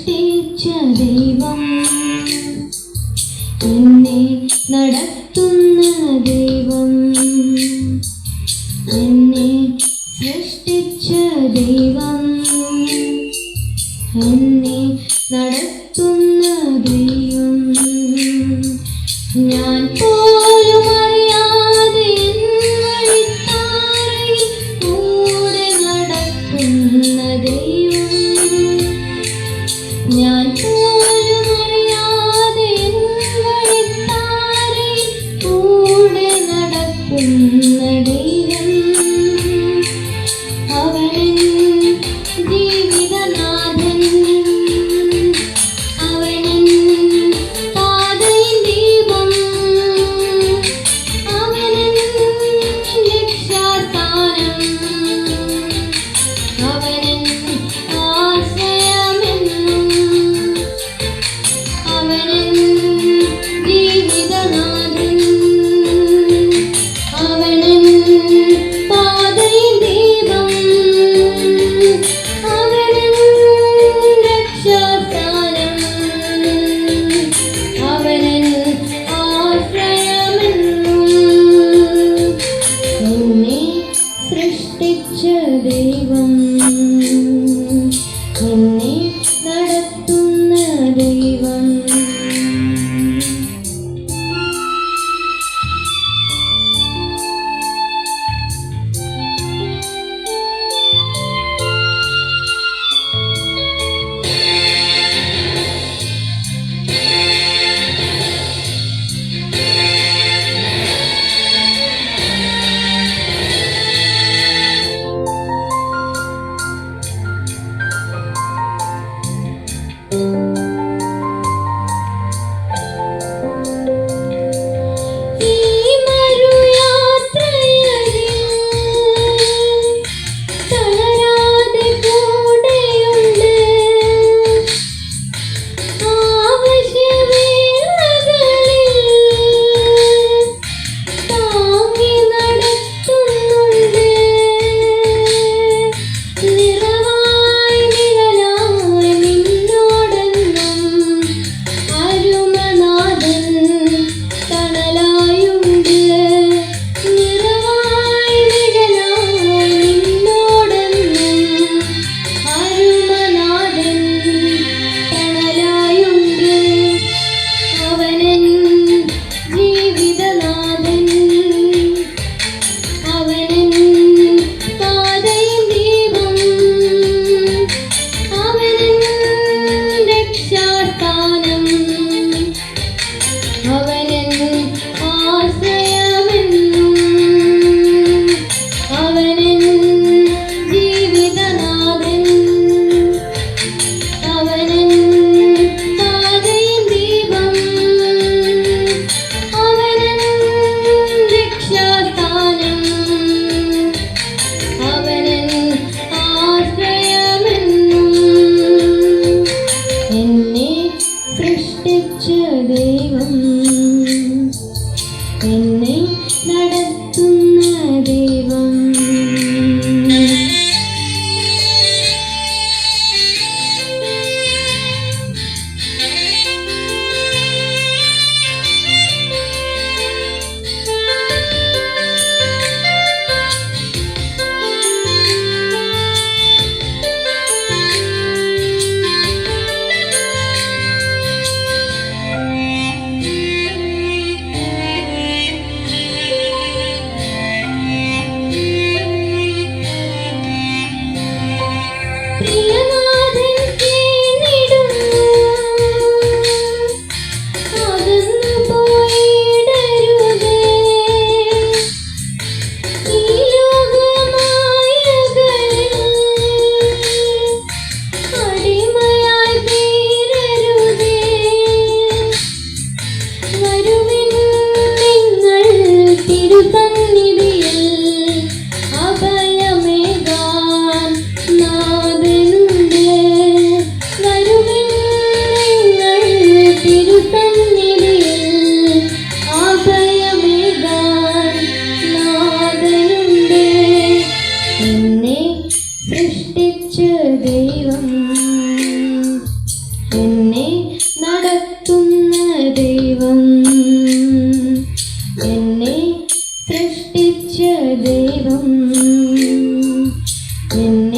സൃഷ്ടിച്ച ദൈവം എന്നെ നടത്തുന്ന ദൈവം. എന്നെ സൃഷ്ടിച്ച ദൈവം എന്നെ നടത്തുന്ന ദൈവം. ഞാൻ പോ നടത്തുന്ന ദൈവം. ദൈവം എന്നെ നടത്തുന്ന ദൈവം. എന്നെ സൃഷ്ടിച്ച ദൈവം. എന്നെ